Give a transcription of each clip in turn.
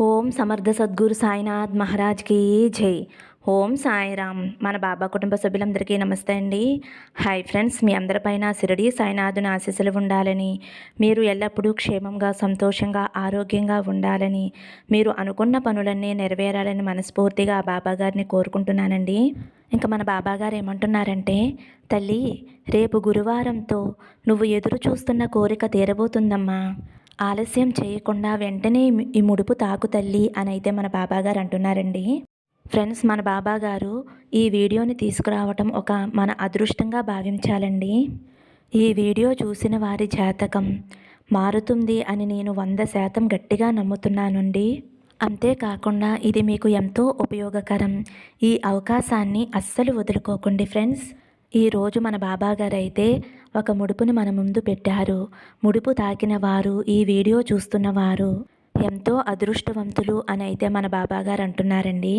ఓం సమర్థ సద్గురు సాయినాథ్ మహారాజ్కి జై. ఓం సాయిరామ్. మన బాబా కుటుంబ సభ్యులందరికీ నమస్తే అండి. హాయ్ ఫ్రెండ్స్ మీ అందరిపైన సిరడి సాయినాథుని ఆశీస్సులు ఉండాలని మీరు ఎల్లప్పుడూ క్షేమంగా సంతోషంగా ఆరోగ్యంగా ఉండాలని మీరు అనుకున్న పనులన్నీ నెరవేరాలని మనస్ఫూర్తిగా బాబా గారిని కోరుకుంటున్నానండి. ఇంకా మన బాబా గారు ఏమంటున్నారంటే తల్లి రేపు గురువారంతో నువ్వు ఎదురు చూస్తున్న కోరిక తీరబోతుందమ్మా. ఆలస్యం చేయకుండా వెంటనే ఈ ముడుపు తాకు తల్లి అని అయితే మన బాబా గారు అంటున్నారండి. ఫ్రెండ్స్ మన బాబాగారు ఈ వీడియోని తీసుకురావటం ఒక మన అదృష్టంగా భావించాలండి. ఈ వీడియో చూసిన వారి జాతకం మారుతుంది అని నేను వంద శాతం గట్టిగా నమ్ముతున్నానండి. అంతేకాకుండా ఇది మీకు ఎంతో ఉపయోగకరం. ఈ అవకాశాన్ని అస్సలు వదులుకోకండి ఫ్రెండ్స్. ఈరోజు మన బాబాగారు అయితే ఒక ముడుపుని మన ముందు పెట్టారు. ముడుపు తాకిన వారు ఈ వీడియో చూస్తున్న వారు ఎంతో అదృష్టవంతులు అని అయితే మన బాబా గారు అంటున్నారండి.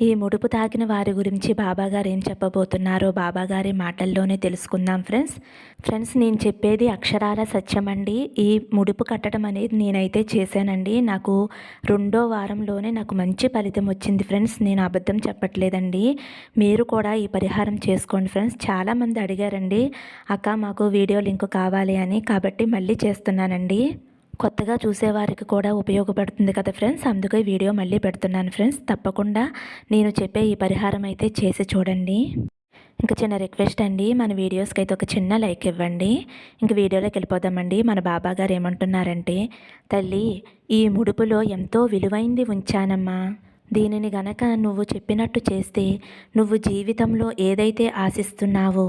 ఈ ముడుపు తాకిన వారి గురించి బాబాగారు ఏం చెప్పబోతున్నారో బాబాగారి మాటల్లోనే తెలుసుకుందాం ఫ్రెండ్స్. ఫ్రెండ్స్ నేను చెప్పేది అక్షరాల సత్యమండి. ఈ ముడుపు కట్టడం అనేది నేనైతే చేశానండి. నాకు రెండో వారంలోనే నాకు మంచి ఫలితం వచ్చింది ఫ్రెండ్స్. నేను అబద్ధం చెప్పట్లేదండి. మీరు కూడా ఈ పరిహారం చేసుకోండి ఫ్రెండ్స్. చాలామంది అడిగారండి అక్క మాకు వీడియో లింక్ కావాలి అని. కాబట్టి మళ్ళీ చేస్తున్నానండి. కొత్తగా చూసేవారికి కూడా ఉపయోగపడుతుంది కదా ఫ్రెండ్స్? అందుకే వీడియో మళ్ళీ పెడుతున్నాను ఫ్రెండ్స్. తప్పకుండా నేను చెప్పే ఈ పరిహారం అయితే చేసి చూడండి. ఇంకా చిన్న రిక్వెస్ట్ అండి మన వీడియోస్కి అయితే ఒక చిన్న లైక్ ఇవ్వండి. ఇంక వీడియోలోకి వెళ్ళిపోదామండి. మన బాబా గారు ఏమంటున్నారంటే తల్లి ఈ ముడుపులో ఎంతో విలువైంది ఉంచానమ్మా. దీనిని గనక నువ్వు చెప్పినట్టు చేస్తే నువ్వు జీవితంలో ఏదైతే ఆశిస్తున్నావో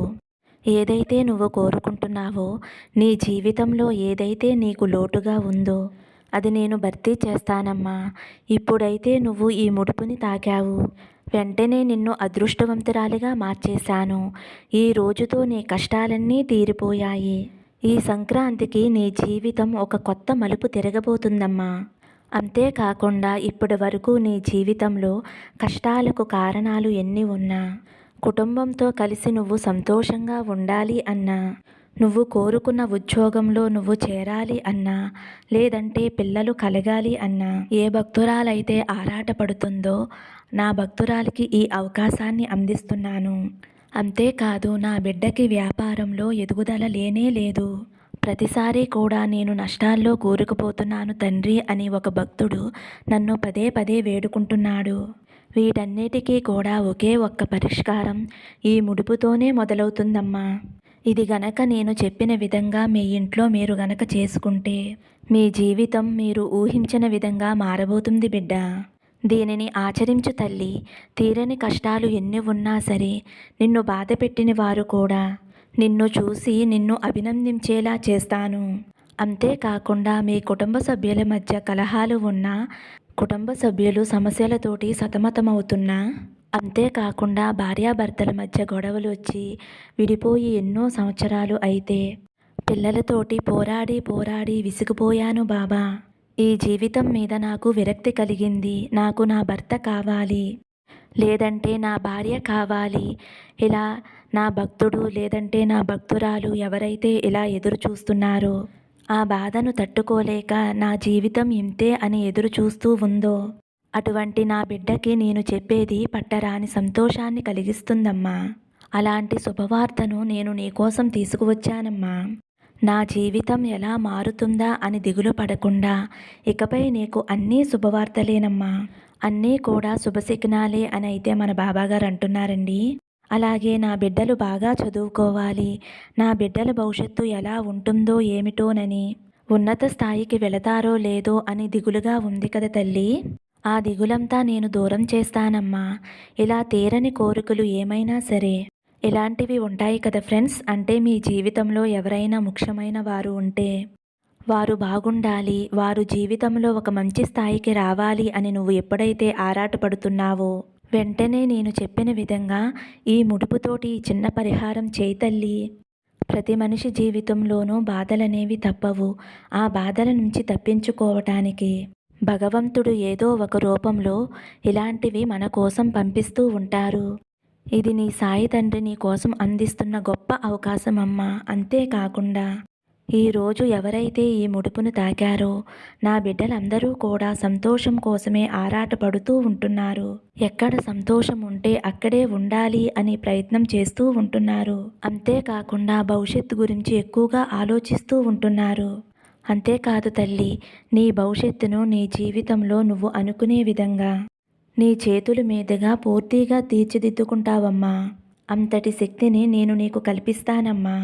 ఏదైతే నువ్వు కోరుకుంటున్నావో నీ జీవితంలో ఏదైతే నీకు లోటుగా ఉందో అది నేను భర్తీ చేస్తానమ్మా. ఇప్పుడైతే నువ్వు ఈ ముడుపుని తాకావు. వెంటనే నిన్ను అదృష్టవంతురాలిగా మార్చేశాను. ఈ రోజుతో నీ కష్టాలన్నీ తీరిపోయాయి. ఈ సంక్రాంతికి నీ జీవితం ఒక కొత్త మలుపు తిరగబోతుందమ్మా. అంతేకాకుండా ఇప్పటి వరకు నీ జీవితంలో కష్టాలకు కారణాలు ఎన్ని ఉన్నా కుటుంబంతో కలిసి నువ్వు సంతోషంగా ఉండాలి అన్నా. నువ్వు కోరుకున్న ఉద్యోగంలో నువ్వు చేరాలి అన్నా. లేదంటే పిల్లలు కలగాలి అన్నా. ఏ భక్తురాలైతే ఆరాటపడుతుందో నా భక్తురాలికి ఈ అవకాశాన్ని అందిస్తున్నాను. అంతేకాదు నా బిడ్డకి వ్యాపారంలో ఎదుగుదల లేనే లేదు. ప్రతిసారి కూడా నేను నష్టాల్లో కూరుకుపోతున్నాను తండ్రి అని ఒక భక్తుడు నన్ను పదే పదే వేడుకుంటున్నాడు. వీటన్నిటికీ కూడా ఒకే ఒక్క పరిష్కారం. ఈ ముడుపుతోనే మొదలవుతుందమ్మా. ఇది గనక నేను చెప్పిన విధంగా మీ ఇంట్లో మీరు గనక చేసుకుంటే మీ జీవితం మీరు ఊహించిన విధంగా మారబోతుంది బిడ్డ. దీనిని ఆచరించు తల్లి. తీరని కష్టాలు ఎన్ని ఉన్నా సరే నిన్ను బాధ పెట్టిన వారు కూడా నిన్ను చూసి నిన్ను అభినందించేలా చేస్తాను. అంతేకాకుండా మీ కుటుంబ సభ్యుల మధ్య కలహాలు ఉన్నా కుటుంబ సభ్యులు సమస్యలతోటి సతమతమవుతున్నా అంతేకాకుండా భార్యాభర్తల మధ్య గొడవలు వచ్చి విడిపోయి ఎన్నో సంవత్సరాలు అయితే పిల్లలతోటి పోరాడి పోరాడి విసిగిపోయాను బాబా. ఈ జీవితం మీద నాకు విరక్తి కలిగింది. నాకు నా భర్త కావాలి. లేదంటే నా భార్య కావాలి. ఇలా నా భక్తుడు లేదంటే నా భక్తురాలు ఎవరైతే ఇలా ఎదురు చూస్తున్నారో ఆ బాధను తట్టుకోలేక నా జీవితం ఇంతే అని ఎదురు చూస్తూ ఉందో? అటువంటి నా బిడ్డకి నేను చెప్పేది పట్టరాని సంతోషాన్ని కలిగిస్తుందమ్మా. అలాంటి శుభవార్తను నేను నీకోసం తీసుకువచ్చానమ్మా. నా జీవితం ఎలా మారుతుందా అని దిగులు పడకుండా ఇకపై నీకు అన్నీ శుభవార్తలేనమ్మా. అన్నీ కూడా శుభశిగ్నాలే అని అయితే మన బాబాగారు అంటున్నారండి. అలాగే నా బిడ్డలు బాగా చదువుకోవాలి. నా బిడ్డల భవిష్యత్తు ఎలా ఉంటుందో ఏమిటోనని ఉన్నత స్థాయికి వెళతారో లేదో అని దిగులుగా ఉంది కదా తల్లి. ఆ దిగులంతా నేను దూరం చేస్తానమ్మా. ఇలా తీరని కోరికలు ఏమైనా సరే ఇలాంటివి ఉంటాయి కదా ఫ్రెండ్స్. అంటే మీ జీవితంలో ఎవరైనా ముఖ్యమైన వారు ఉంటే వారు బాగుండాలి. వారు జీవితంలో ఒక మంచి స్థాయికి రావాలి అని నువ్వు ఎప్పుడైతే ఆరాటపడుతున్నావో వెంటనే నేను చెప్పిన విధంగా ఈ ముడుపుతోటి చిన్న పరిహారం చేతల్లి ప్రతి మనిషి జీవితంలోనూ బాధలనేవి తప్పవు. ఆ బాధల నుంచి తప్పించుకోవటానికి భగవంతుడు ఏదో ఒక రూపంలో ఇలాంటివి మన కోసం పంపిస్తూ ఉంటారు. ఇది నీ సాయి తండ్రి నీ కోసం అందిస్తున్న గొప్ప అవకాశం అమ్మా. అంతేకాకుండా ఈరోజు ఎవరైతే ఈ ముడుపును తాకారో నా బిడ్డలందరూ కూడా సంతోషం కోసమే ఆరాటపడుతూ ఉంటున్నారు. ఎక్కడ సంతోషం ఉంటే అక్కడే ఉండాలి అని ప్రయత్నం చేస్తూ ఉంటున్నారు. అంతేకాకుండా భవిష్యత్తు గురించి ఎక్కువగా ఆలోచిస్తూ ఉంటున్నారు. అంతేకాదు తల్లి నీ భవిష్యత్తును నీ జీవితంలో నువ్వు అనుకునే విధంగా నీ చేతుల మీదుగా పూర్తిగా తీర్చిదిద్దుకుంటావమ్మా. అంతటి శక్తిని నేను నీకు కల్పిస్తానమ్మా.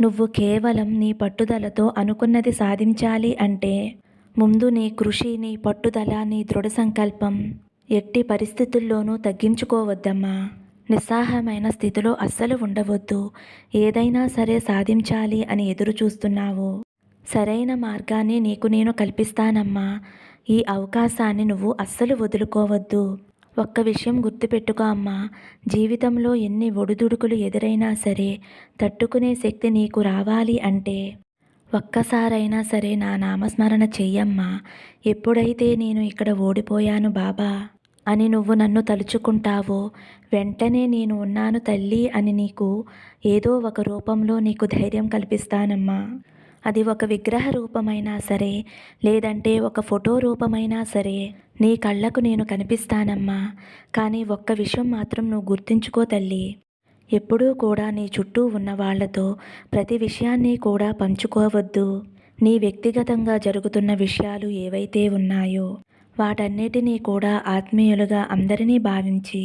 నువ్వు కేవలం నీ పట్టుదలతో అనుకున్నది సాధించాలి అంటే ముందు నీ కృషి నీ పట్టుదల నీ దృఢ సంకల్పం ఎట్టి పరిస్థితుల్లోనూ తగ్గించుకోవద్దమ్మా. నిస్సాహమైన స్థితిలో అస్సలు ఉండవద్దు. ఏదైనా సరే సాధించాలి అని ఎదురు చూస్తున్నావు. సరైన మార్గాన్ని నీకు నేను కల్పిస్తానమ్మా. ఈ అవకాశాన్ని నువ్వు అస్సలు వదులుకోవద్దు. ఒక్క విషయం గుర్తుపెట్టుకో అమ్మా. జీవితంలో ఎన్ని ఒడిదుడుకులు ఎదురైనా సరే తట్టుకునే శక్తి నీకు రావాలి అంటే ఒక్కసారైనా సరే నా నామస్మరణ చెయ్యమ్మా. ఎప్పుడైతే నేను ఇక్కడ ఓడిపోయాను బాబా అని నువ్వు నన్ను తలుచుకుంటావో వెంటనే నేను ఉన్నాను తల్లి అని నీకు ఏదో ఒక రూపంలో నీకు ధైర్యం కల్పిస్తానమ్మా. అది ఒక విగ్రహ రూపమైనా సరే లేదంటే ఒక ఫోటో రూపమైనా సరే నీ కళ్ళకు నేను కనిపిస్తానమ్మా. కానీ ఒక్క విషయం మాత్రం నువ్వు గుర్తుంచుకో తల్లి. ఎప్పుడూ కూడా నీ చుట్టూ ఉన్న వాళ్ళతో ప్రతి విషయాన్ని కూడా పంచుకోవద్దు. నీ వ్యక్తిగతంగా జరుగుతున్న విషయాలు ఏవైతే ఉన్నాయో వాటన్నిటినీ కూడా ఆత్మీయులుగా అందరినీ భావించి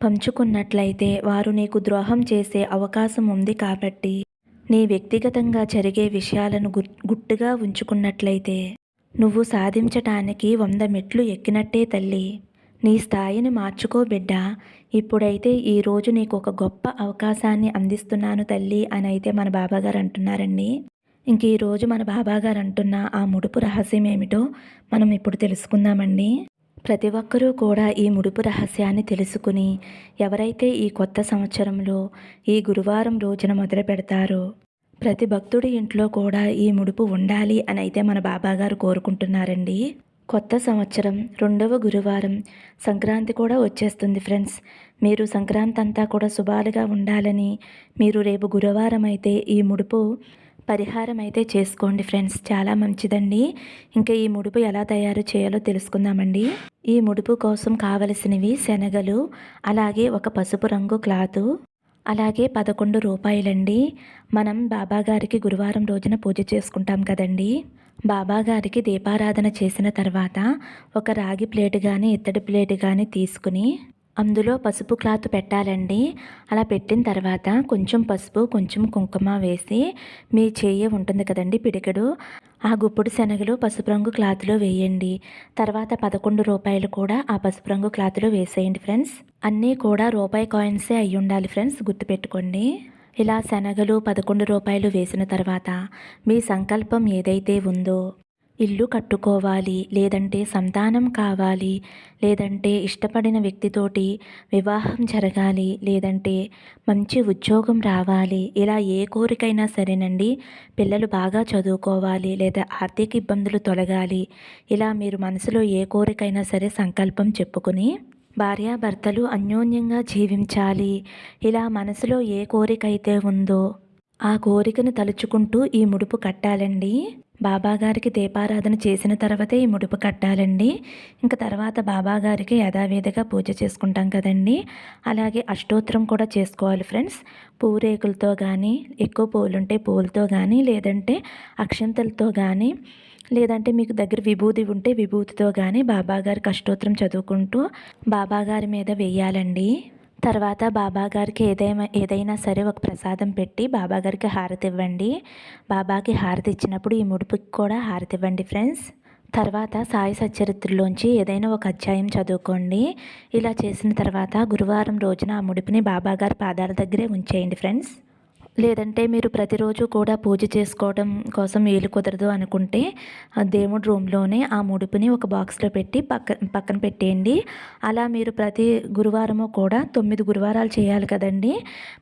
పంచుకున్నట్లయితే వారు నీకు ద్రోహం చేసే అవకాశం ఉంది కాబట్టి నీ వ్యక్తిగతంగా జరిగే విషయాలను గుట్టుగా ఉంచుకున్నట్లయితే నువ్వు సాధించటానికి వంద మెట్లు ఎక్కినట్టే తల్లి. నీ స్థాయిని మార్చుకో బిడ్డ. ఇప్పుడైతే ఈరోజు నీకు ఒక గొప్ప అవకాశాన్ని అందిస్తున్నాను తల్లి అని అయితే మన బాబాగారు అంటున్నారండి. ఇంక ఈరోజు మన బాబాగారు అంటున్న ఆ ముడుపు రహస్యం ఏమిటో మనం ఇప్పుడు తెలుసుకుందామండి. ప్రతి ఒక్కరూ కూడా ఈ ముడుపు రహస్యాన్ని తెలుసుకుని ఎవరైతే ఈ కొత్త సంవత్సరంలో ఈ గురువారం రోజున మొదలు పెడతారో ప్రతి భక్తుడి ఇంట్లో కూడా ఈ ముడుపు ఉండాలి అని అయితే మన బాబాగారు కోరుకుంటున్నారండి. కొత్త సంవత్సరం రెండవ గురువారం సంక్రాంతి కూడా వచ్చేస్తుంది ఫ్రెండ్స్. మీరు సంక్రాంతి అంతా కూడా శుభాలుగా ఉండాలని మీరు రేపు గురువారం అయితే ఈ ముడుపు పరిహారం అయితే చేసుకోండి ఫ్రెండ్స్. చాలా మంచిదండి. ఇంకా ఈ ముడుపు ఎలా తయారు చేయాలో తెలుసుకుందామండి. ఈ ముడుపు కోసం కావలసినవి శనగలు అలాగే ఒక పసుపు రంగు క్లాతు అలాగే పదకొండు రూపాయలండి. మనం బాబాగారికి గురువారం రోజున పూజ చేసుకుంటాం కదండి. బాబాగారికి దీపారాధన చేసిన తర్వాత ఒక రాగి ప్లేట్ కానీ ఇత్తడి ప్లేట్ కానీ తీసుకుని అందులో పసుపు క్లాత్ పెట్టాలండి. అలా పెట్టిన తర్వాత కొంచెం పసుపు కొంచెం కుంకుమ వేసి మీ చేయి ఉంటుంది కదండి పిడికెడు. ఆ గుప్పుడు శనగలు పసుపు రంగు క్లాత్లో వేయండి. తర్వాత పదకొండు రూపాయలు కూడా ఆ పసుపు రంగు క్లాత్లో వేసేయండి ఫ్రెండ్స్. అన్నీ కూడా రూపాయి కాయిన్సే అయి ఉండాలి ఫ్రెండ్స్ గుర్తుపెట్టుకోండి. ఇలా శనగలు పదకొండు రూపాయలు వేసిన తర్వాత మీ సంకల్పం ఏదైతే ఉందో ఇల్లు కట్టుకోవాలి లేదంటే సంతానం కావాలి లేదంటే ఇష్టపడిన వ్యక్తితోటి వివాహం జరగాలి లేదంటే మంచి ఉద్యోగం రావాలి ఇలా ఏ కోరికైనా సరేనండి. పిల్లలు బాగా చదువుకోవాలి లేదా ఆర్థిక ఇబ్బందులు తొలగాలి ఇలా మీరు మనసులో ఏ కోరికైనా సరే సంకల్పం చెప్పుకుని భార్యాభర్తలు అన్యోన్యంగా జీవించాలి. ఇలా మనసులో ఏ కోరిక అయితే ఉందో ఆ కోరికను తలుచుకుంటూ ఈ ముడుపు కట్టాలండి. బాబాగారికి దీపారాధన చేసిన తర్వాతే ఈ ముడుపు కట్టాలండి. ఇంకా తర్వాత బాబాగారికి యథావిధిగా పూజ చేసుకుంటాం కదండి. అలాగే అష్టోత్తరం కూడా చేసుకోవాలి ఫ్రెండ్స్. పూరేకులతో కానీ ఎక్కువ పూలుంటే పూలతో కానీ లేదంటే అక్షంతలతో కానీ లేదంటే మీకు దగ్గర విభూతి ఉంటే విభూతితో కానీ బాబాగారికి అష్టోత్తరం చదువుకుంటూ బాబాగారి మీద వెయ్యాలండి తర్వాత బాబాగారికి ఏదైనా ఏదైనా సరే ఒక ప్రసాదం పెట్టి బాబాగారికి హారతి ఇవ్వండి బాబాకి హారతి ఇచ్చినప్పుడు ఈ ముడుపుకి కూడా హారతి ఇవ్వండి ఫ్రెండ్స్. తర్వాత సాయి సచరిత్రలోంచి ఏదైనా ఒక అధ్యాయం చదువుకోండి. ఇలా చేసిన తర్వాత గురువారం రోజున ఆ ముడిపిని బాబాగారి పాదాల దగ్గరే ఉంచేయండి ఫ్రెండ్స్. లేదంటే మీరు ప్రతిరోజు కూడా పూజ చేసుకోవడం కోసం వీలు కుదరదు అనుకుంటే దేవుడి రూమ్లోనే ఆ ముడుపుని ఒక బాక్స్లో పెట్టి పక్క పక్కన పెట్టేయండి. అలా మీరు ప్రతి గురువారము కూడా తొమ్మిది గురువారాలు చేయాలి కదండి.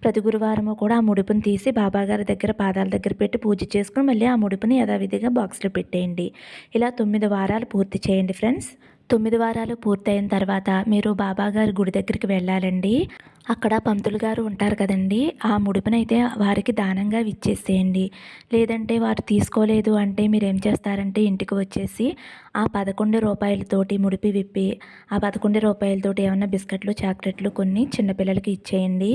ప్రతి గురువారము కూడా ఆ ముడుపుని తీసి బాబాగారి దగ్గర పాదాల దగ్గర పెట్టి పూజ చేసుకుని మళ్ళీ ఆ ముడుపుని యథావిధిగా బాక్స్లో పెట్టేయండి. ఇలా తొమ్మిది వారాలు పూర్తి చేయండి ఫ్రెండ్స్. తొమ్మిది వారాలు పూర్తయిన తర్వాత మీరు బాబాగారి గుడి దగ్గరికి వెళ్ళాలండి. అక్కడ పంతులు గారు ఉంటారు కదండి ఆ ముడుపునైతే వారికి దానంగా ఇచ్చేసేయండి లేదంటే వారు తీసుకోలేదు అంటే మీరు ఏం చేస్తారంటే ఇంటికి వచ్చేసి ఆ పదకొండు రూపాయలతోటి ముడిపి విప్పి ఆ పదకొండు రూపాయలతోటి ఏమన్నా బిస్కెట్లు చాక్లెట్లు కొన్ని చిన్నపిల్లలకి ఇచ్చేయండి.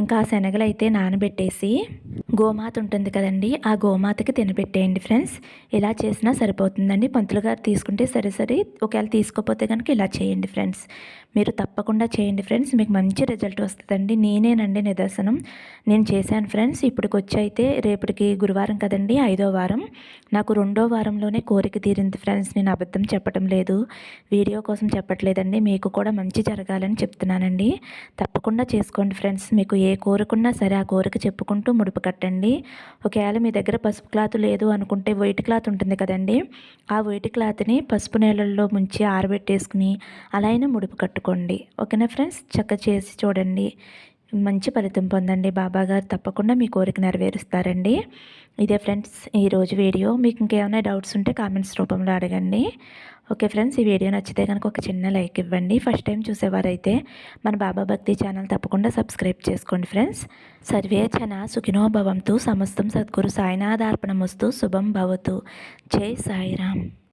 ఇంకా ఆ శనగలు అయితే నానబెట్టేసి గోమాత ఉంటుంది కదండి ఆ గోమాతకి తినబెట్టేయండి ఫ్రెండ్స్. ఇలా చేసినా సరిపోతుందండి. పంతులు గారు తీసుకుంటే సరే సరే ఒకవేళ తీసుకోకపోతే కనుక ఇలా చేయండి ఫ్రెండ్స్. మీరు తప్పకుండా చేయండి ఫ్రెండ్స్. మీకు మంచి రిజల్ట్ వస్తుందండి. నేనేనండి నిదర్శనం. నేను చేశాను ఫ్రెండ్స్. ఇప్పటికి వచ్చి అయితే రేపటికి గురువారం కదండి ఐదో వారం. నాకు రెండో వారంలోనే కోరిక తీరింది ఫ్రెండ్స్. నేను అబద్ధం చెప్పడం లేదు. వీడియో కోసం చెప్పట్లేదండి. మీకు కూడా మంచి జరగాలని చెప్తున్నానండి. తప్పకుండా చేసుకోండి ఫ్రెండ్స్. మీకు ఏ కోరికున్నా సరే ఆ కోరిక చెప్పుకుంటూ ముడుపు కట్టండి. ఒకవేళ మీ దగ్గర పసుపు క్లాత్ లేదు అనుకుంటే వైట్ క్లాత్ ఉంటుంది కదండి. ఆ వైట్ క్లాత్ని పసుపు నీళ్ళల్లో ముంచి ఆరబెట్టేసుకుని అలా అయినా ముడుపు కట్టుకోండి. ఓకేనా ఫ్రెండ్స్? చక్క చేసి చూడండి. మంచి ఫలితం పొందండి బాబా గారు తప్పకుండా మీ కోరిక నెరవేరుస్తారండి. ఇదే ఫ్రెండ్స్ ఈరోజు వీడియో. మీకు ఇంకేమైనా డౌట్స్ ఉంటే కామెంట్స్ రూపంలో అడగండి. ఓకే ఫ్రెండ్స్ ఈ వీడియో నచ్చితే కనుక ఒక చిన్న లైక్ ఇవ్వండి. ఫస్ట్ టైం చూసేవారైతే మన బాబా భక్తి ఛానల్ తప్పకుండా సబ్స్క్రైబ్ చేసుకోండి ఫ్రెండ్స్. సర్వే జన సుఖినోభవంతు సమస్తం సద్గురు సాయినాథార్పణమస్తు శుభం భవతు. జై సాయిరామ్.